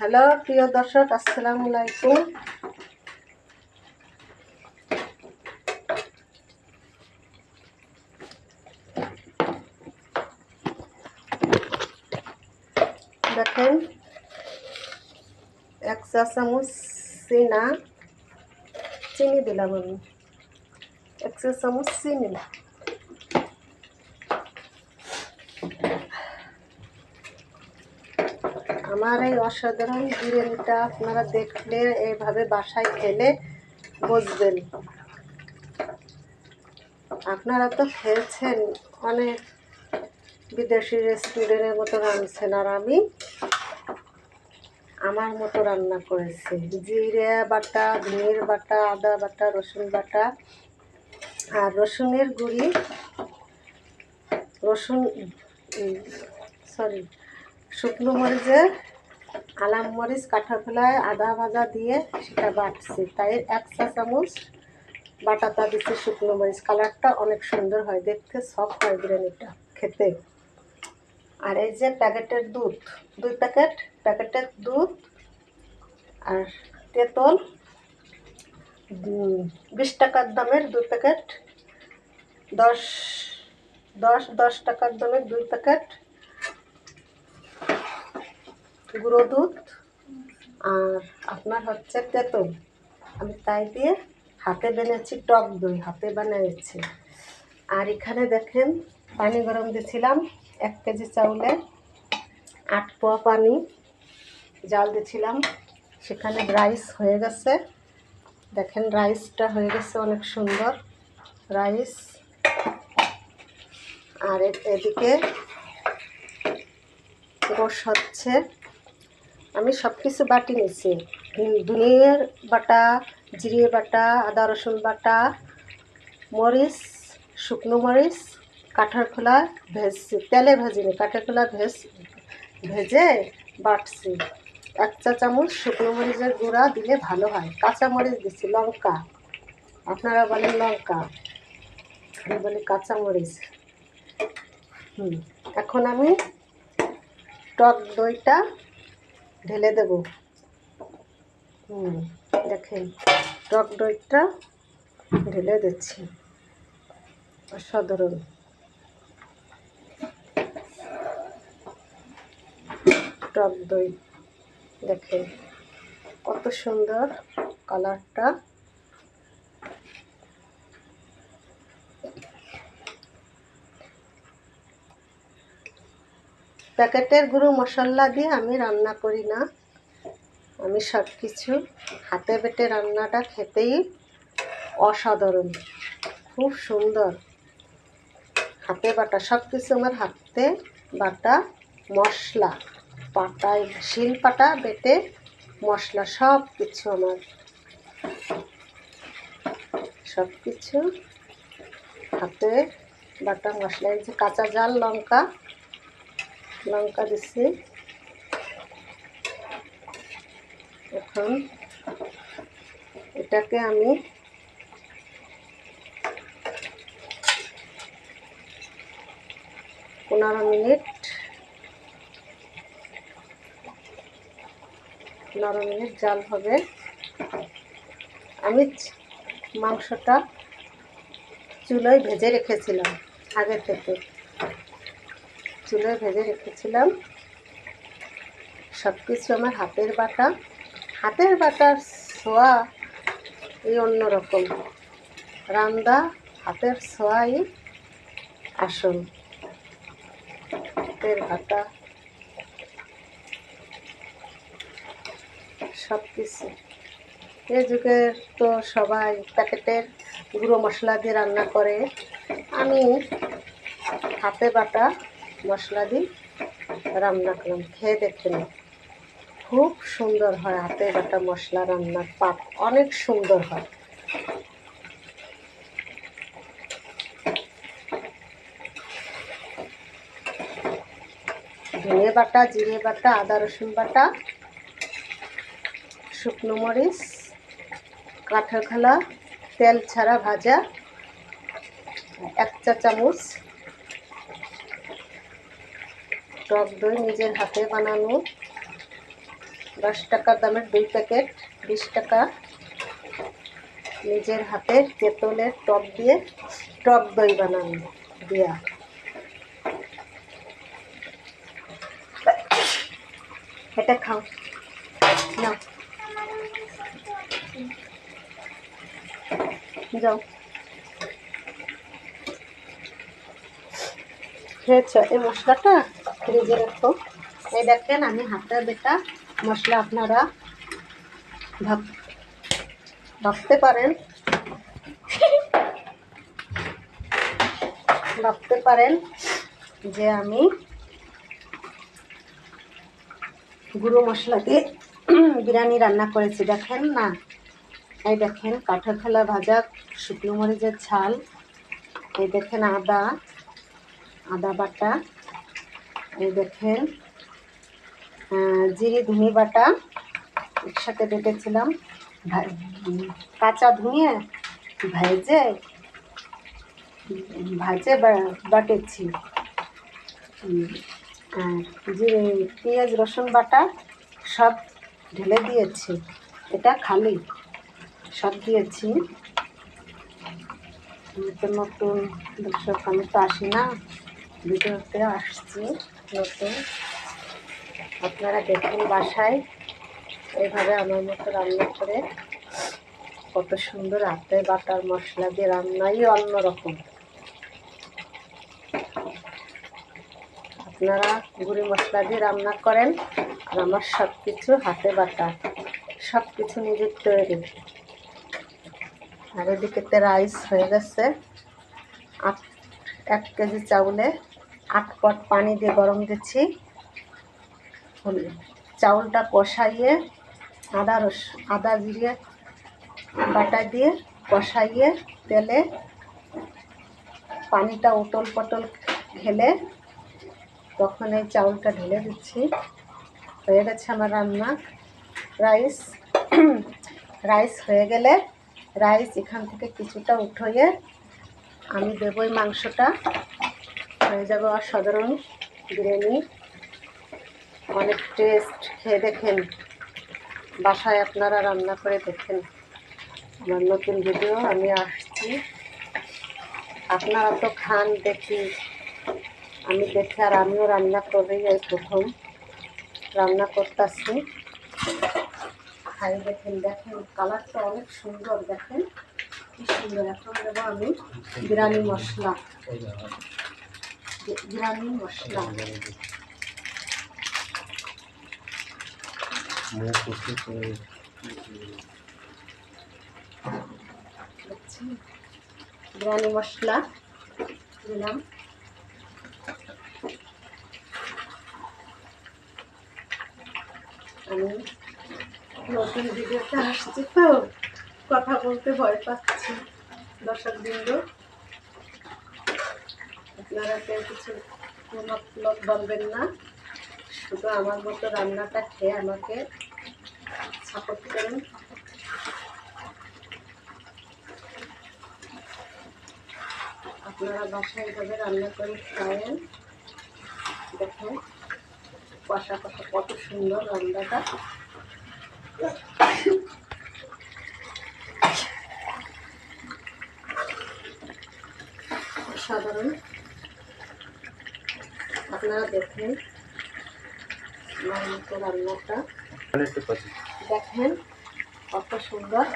Hello, প্রিয় দর্শক, আসসালামু আলাইকুম। দেখেন, এক চা চামচ চিনা, চিনি দিলাম আমি। এক চা চামচ চিনি। আমার এই অসাধারণ বিরিয়ানিটা আপনারা দেখলে এইভাবে বাসায় খেলে বুঝবেন। আপনারা তো খেয়েছেন অনেক বিদেশি রেস্টুরেন্টের মতো রাঁধছেন আর আমি আমার মতো রান্না করেছি। জিরে বাটা ধনের বাটা, আদা বাটা, রসুন বাটা আর রসুনের গুঁড়ি, রসুন সরি শুকনো মরিচের আলাম মরিচ কাঠা খোলায় আদা ভাজা দিয়ে সেটা বাটছি। তাই এক চা চামচ বাটাটা দিচ্ছি শুকনো মরিচ। কালারটা অনেক সুন্দর হয়, দেখতে সফট হয় বিরিয়ানিটা, খেতে। আর এই যে প্যাকেটের দুধ, দুই প্যাকেট, প্যাকেটের দুধ আর তেঁতল বিশ টাকার দামের দুই প্যাকেট, দশ দশ দশ টাকার দামের দুই প্যাকেট গুঁড়ো দুধ আর আপনার হচ্ছে তেঁতুল। আমি তাই দিয়ে হাতে বেনেছি, টক দই হাতে বানিয়েছি। আর এখানে দেখেন, পানি গরম দিয়েছিলাম, এক কেজি চাউলে আট পোয়া পানি জাল দিয়েছিলাম। সেখানে রাইস হয়ে গেছে। দেখেন, রাইসটা হয়ে গেছে অনেক সুন্দর। রাইস। আর এদিকে গোশ হচ্ছে। আমি সব কিছু বাটি নিয়েছি ধনিয়ার বাটা, জিরে বাটা, আদা, রসুন বাটা, মরিচ, শুকনো মরিচ কাঠের খোলা ভেজছি। তেলে ভাজিনি কাঠের খোলা ভেজ, ভেজে বাটছি। এক চা চামচ শুকনো মরিচের গুঁড়া দিলে ভালো হয়। কাঁচা মরিচ দিচ্ছি লঙ্কা। আপনারা বলেন লঙ্কা। আমি বলি কাঁচা মরিচ। হুম, এখন আমি টক দইটা ঢেলে দেব। হুম, দেখেন, টক দইটা ঢেলে দিচ্ছি। অসাধারণ। টক দই, দেখেন, কত সুন্দর কালারটা। প্যাকেটের গুঁড়ো মশলা দিয়ে আমি রান্না করি না। আমি সব কিছু হাতে বেটে রান্নাটা খেতেই অসাধারণ, খুব সুন্দর। হাতে বাটা সব কিছু আমার হাতে বাটা মশলা, পাটায় শিল পাটা বেটে মশলা সব কিছু আমার। সব কিছু হাতে বাটা মশলা কাঁচা জাল লঙ্কা লঙ্কা দিচ্ছি এখন এটাকে আমি পনেরো মিনিট পনেরো মিনিট জাল হবে। আমি মাংসটা চুলোয় ভেজে রেখেছিলাম আগে থেকে। চুলোয় ভেজে রেখেছিলাম। সব কিছু আমার হাতের বাটা। হাতের বাটার ছোঁয়া এই অন্যরকম। রান্দা, হাতের ছোঁয়াই আসল। হাতের বাটা। সব কিছু এ যুগের তো সবাই প্যাকেটের গুঁড়ো মশলা দিয়ে রান্না করে। আমি হাতে বাটা মশলা দিয়ে রান্না করলাম। খেয়ে দেখে নিন খুব সুন্দর হয় হাতে বাটা মশলা রান্নার পাক। অনেক সুন্দর হয়। ধনে বাটা, জিরে বাটা, আদা রসুন বাটা, শুকনো মরিচ, কাঁঠাল খালা, তেল ছাড়া ভাজা, এক চা চামচ টক দই নিজের হাতে বানানো। দশ টাকা দামের দুই প্যাকেট, বিশ টাকা নিজের হাতের তেঁতুলের টক দিয়ে টক দই বানানো দিয়া। এটা খাও। নাও। যাও। হয়েছে এই মশলাটা? ফ্রিজে রাখো এই দেখেন আমি হাতে বেটা মশলা আপনারা ভাব ভাবতে পারেন। ভাবতে পারেন যে আমি গুঁড়ো মশলা দিয়ে বিরিয়ানি রান্না করেছি। দেখেন না? এই দেখেন কাঠের খেলা ভাজা, শুকনো মরিচের ছাল এই দেখেন আদা আদা বাটা। এই দেখেন জিরে ধনে বাটা একসাথে বেটেছিলাম। কাঁচা ধুয়ে ভেজে ভাজে বাটেছি। জিরে, পেঁয়াজ, রসুন বাটা সব ঢেলে দিয়েছি। এটা খালি সব দিয়েছি। নতুন নতুন দর্শক, আমি তো আসি না, ভিডিওতে আসছি। নতুন আপনারা দেখুন বাসায় এভাবে আমার মতো রান্না করে। কত সুন্দর হাতে বাটার মশলা দিয়ে রান্নাই অন্যরকম। আপনারা গুঁড়ি মশলা দিয়ে রান্না করেন আর আমার সব কিছু হাতে বাটা সব কিছু নিজের তৈরি। আর এদিকেতে রাইস হয়ে গেছে। আট, এক কেজি চাউলে আট পট পানি দিয়ে গরম দিচ্ছি। চাউলটা কষাইয়ে আদা রস, আদা জিরে বাটা দিয়ে কষাইয়ে তেলে পানিটা উটল পটল ঢেলে তখন এই চাউলটা ঢেলে দিচ্ছি। হয়ে গেছে আমার রান্না। রাইস রাইস হয়ে গেলে রাইস এখান থেকে কিছুটা উঠোয়ে আমি দেবো এই মাংসটা। হয়ে যাবে অসাধারণ বিরিয়ানি। অনেক টেস্ট খেয়ে দেখেন। বাসায় আপনারা রান্না করে দেখেন। আমার নতুন ভিডিও আমি আসছি। আপনারা তো খান দেখি। আমি দেখি আর আমিও রান্না করেই এই প্রথম। রান্না করতেছি। খাই দেখেন দেখেন, কালারটা অনেক সুন্দর দেখেন। কি সুন্দর, এখন দেবো আমি বিরিয়ানি মশলা। বিরিয়ানি মশলা দেখছেন? বিরিয়ানি মশলা দিলাম আমি নতুন ভিডিওতে আসছি তো, কথা বলতে ভয় পাচ্ছি দর্শক বিন্দু আপনারা কেউ কিছু মতলব বলবেন না। শুধু আমার মতো রান্নাটা খেয়ে আমাকে সাপোর্ট করুন। আপনারা বাসায় এভাবে রান্না করে খাওয়েন। দেখেন, কষা কষা কত সুন্দর রান্নাটা সাধারণ আপনারা দেখেন আমার মতো রান্নাটা। দেখেন কত সুন্দর।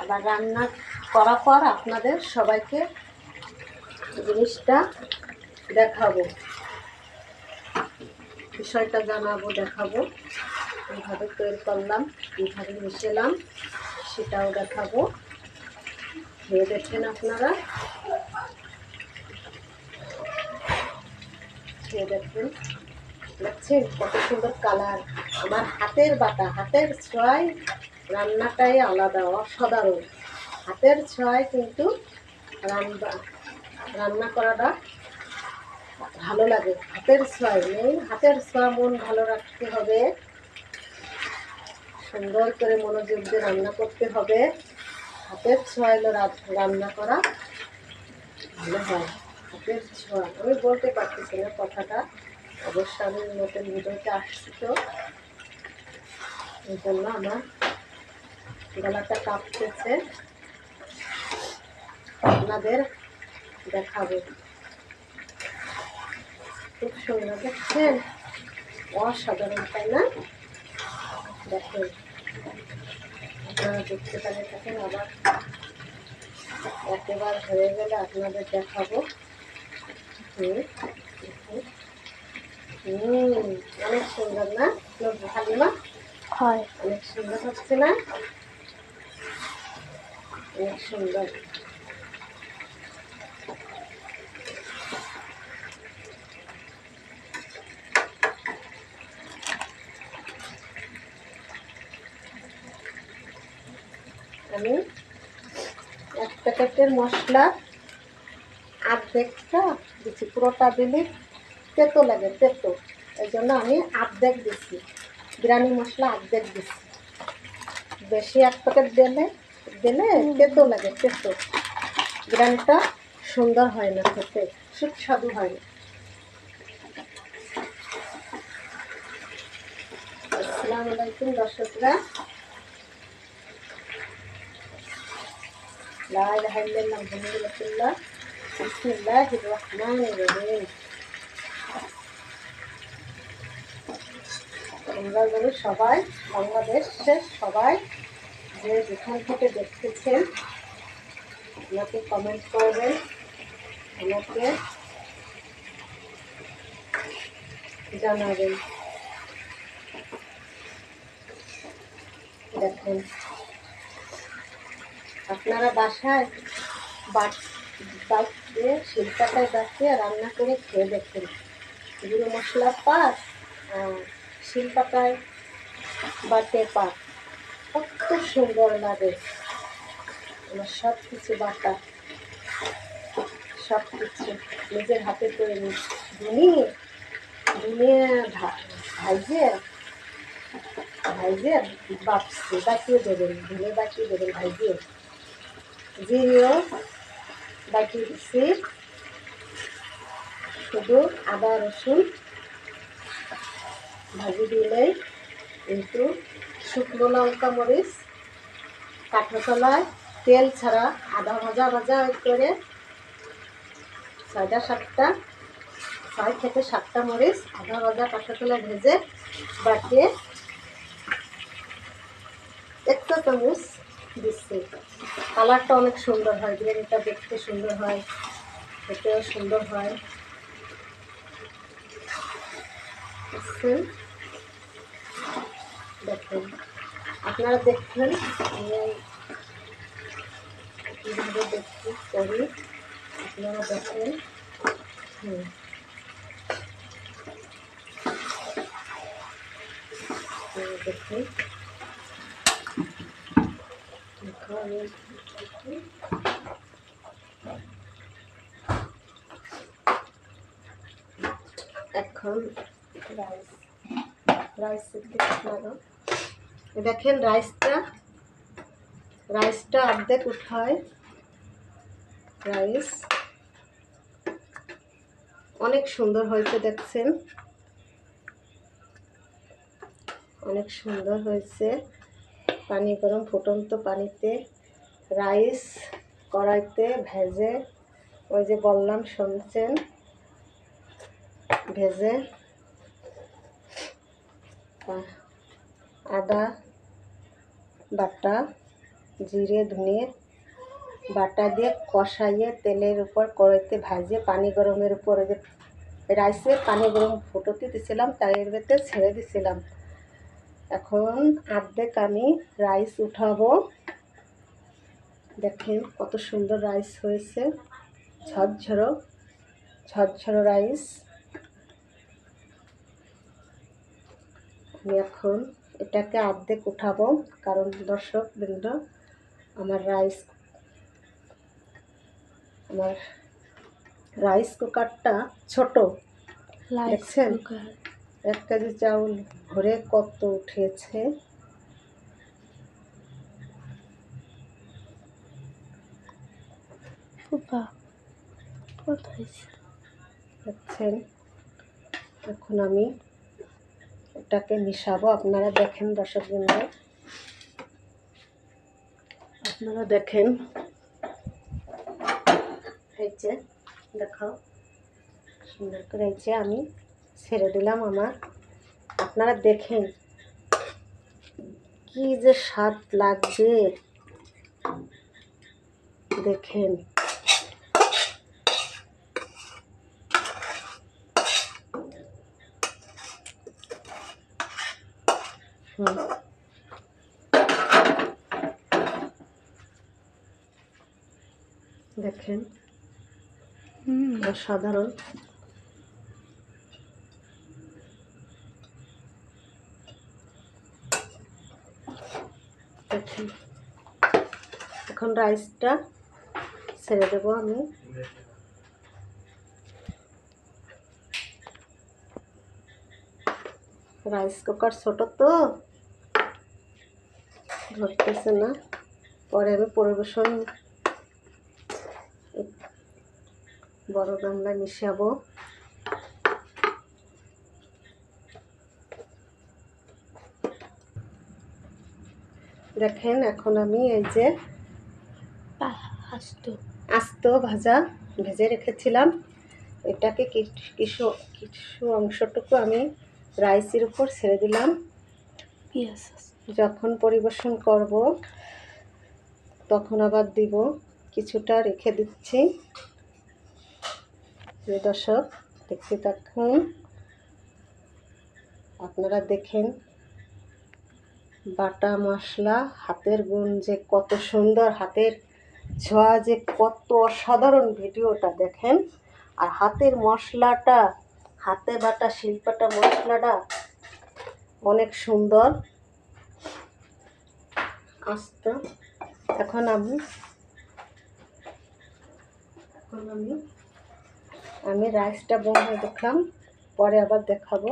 আবার রান্না করার পর আপনাদের সবাইকে জিনিসটা দেখাবো। বিষয়টা জানাব, দেখাবো। কীভাবে তৈরি করলাম, কীভাবে মিশেলাম, সেটাও দেখাবো। খেয়ে দেখেন আপনারা। খেয়ে দেখবেন দেখছেন কত সুন্দর কালার। আমার হাতের বাটা, হাতের ছোঁয়ায় রান্নাটাই আলাদা, অসাধারণ। হাতের ছোঁয়ায় কিন্তু রান্না রান্না করাটা ভালো লাগে। হাতের ছোঁয়ায় নেই হাতের ছোঁয়া মন ভালো রাখতে হবে। সুন্দর করে মনোযোগ দিয়ে রান্না করতে হবে। হাতের ছোঁয়া এলো রান্না করা ভালো হয়। হাতের ছোঁয়া আমি বলতে পারতেছি না কথাটা। অবশ্য আমি নতুন ভিডিওতে আসছি তো। এই জন্য আমার গলাটা কাঁপতেছে। আপনাদের দেখাবো। খুব সুন্দর দেখছেন অসাধারণ, তাই না? দেখেন আপনারা দেখতে পারে থাকেন আবার। একেবার হয়ে গেলে আপনাদের দেখাবো। হুম, অনেক সুন্দর না হালিমা হয় অনেক সুন্দর হচ্ছে না অনেক সুন্দর আমি এক প্যাকেটের মশলা আর্ধেকটা দিচ্ছি পুরোটা দিলে তেতো লাগে তেতো। এই জন্য আমি আর্ধেক দিচ্ছি বিরিয়ানি মশলা অর্ধেক দিচ্ছি বেশি এক প্যাকেট দিলে দিলে তেতো লাগে তেতো। বিরিয়ানিটা সুন্দর হয় না খেতে সুস্বাদু হয় না। আসসালামু আলাইকুম দর্শকরা। ইল্লাল্লাহ মুহাম্মাদুর রাসূলুল্লাহ বিসমিল্লাহির রহমানির রহিম আমরা যেন সবাই বাংলাদেশের সবাই যে যেখান থেকে দেখতেছেন, আমাকে কমেন্ট করবেন, আমাকে জানাবেন। দেখেন, আপনারা বাসায় বাট বাটিয়ে শিল্পাটায় বাটিয়ে রান্না করে খেয়ে দেখেন। গুঁড়ো মশলা পাট আর শিলপাটায় বাটে পাট কত সুন্দর লাগে। আমার সব কিছু বাটা। সব কিছু নিজের হাতে করে নি ধুনিয়ে ধুনিয়ে ভাইজে ভাইজে বাপসে বাকিয়ে দেবেন, ধুনে বাকিয়ে দেবেন ভাইজে জিরিও বাকিয়ে দিচ্ছি শুধু আদা, রসুন ভাজি দিলেই কিন্তু শুকনো লঙ্কা মরিচ কাঠ কাঠমশলায় তেল ছাড়া আদা ভাজা ভাজা করে ছয়টা, সাতটা, ছয় থেকে সাতটা মরিচ আদা ভাজা কাঠমশলায় ভেজে বাটিয়ে একটা চামচ দিচ্ছি কালারটা অনেক সুন্দর হয় বিরিয়ানিটা দেখতে সুন্দর হয় খেতেও সুন্দর হয়। দেখেন। আপনারা দেখবেন কীভাবে দেখি করি, আপনারা দেখেন। হুম। দেখুন দেখো আমি দেখি। এখন রাইস রাইস আপনারা দেখেন রাইসটা রাইসটা অর্ধেক উঠায়। রাইস অনেক সুন্দর হয়েছে দেখছেন। অনেক সুন্দর হয়েছে। পানি গরম, ফুটন্ত পানিতে। রাইস কড়াইতে ভেজে, ওই যে বললাম শুনছেন? ভেজে আদা বাটা, জিরে, ধনিয়ে বাটা দিয়ে কষাইয়ে তেলের উপর কড়াইতে ভাজে পানি গরমের উপর ওই যে রাইসে পানি গরম ফুটোতে দিছিলাম, তার এর ভেতরে ছেড়ে দিছিলাম। এখন আর্ধেক আমি রাইস উঠাবো। দেখেন কত সুন্দর রাইস হয়েছে। ঝরঝরো ঝরঝরো রাইস। আমি এখন এটাকে অর্ধেক উঠাবো কারণ দর্শক বৃন্দ আমার রাইস আমার রাইস কুকারটা ছোট। দেখছেন? এক কেজি চাউল ভরে কত উঠেছে। ফুপা হয়েছে? দেখছেন, এখন আমি এটাকে মিশাবো। আপনারা দেখেন দর্শকবৃন্দ। আপনারা দেখেন। যে, দেখাও। সুন্দর করে যে আমি ছেড়ে দিলাম আমার। আপনারা দেখেন কি যে স্বাদ লাগবে দেখেন হুম দেখেন। হুম। অসাধারণ। দেখেন এখন রাইসটা ছেড়ে দেবো আমি। রাইস কুকার ছোট তো ধরতেছে না। পরে আমি পরিবেশন বড় গামলা মিশাবো। দেখেন এখন আমি এই যে আস্ত আস্ত ভাজা ভেজে রেখেছিলাম। এটাকে কিছু কিছু কিছু অংশটুকু আমি রাইসের উপর ছেড়ে দিলাম। পেঁয়াজ যখন পরিবেশন করব তখন আবার দিব। কিছুটা রেখে দিচ্ছি। প্রিয় দর্শক, দেখতে থাকুন। আপনারা দেখেন বাটা মশলা, হাতের গুণ যে কত সুন্দর, হাতের ছোঁয়া যে কত অসাধারণ ভিডিওটা দেখেন। আর হাতের মশলাটা, হাতে বাটা শিল্পটা মশলাটা অনেক সুন্দর। আস্ত। এখন আমি এখন আমি আমি রাইসটা বন্ধ দেখলাম পরে আবার দেখাবো।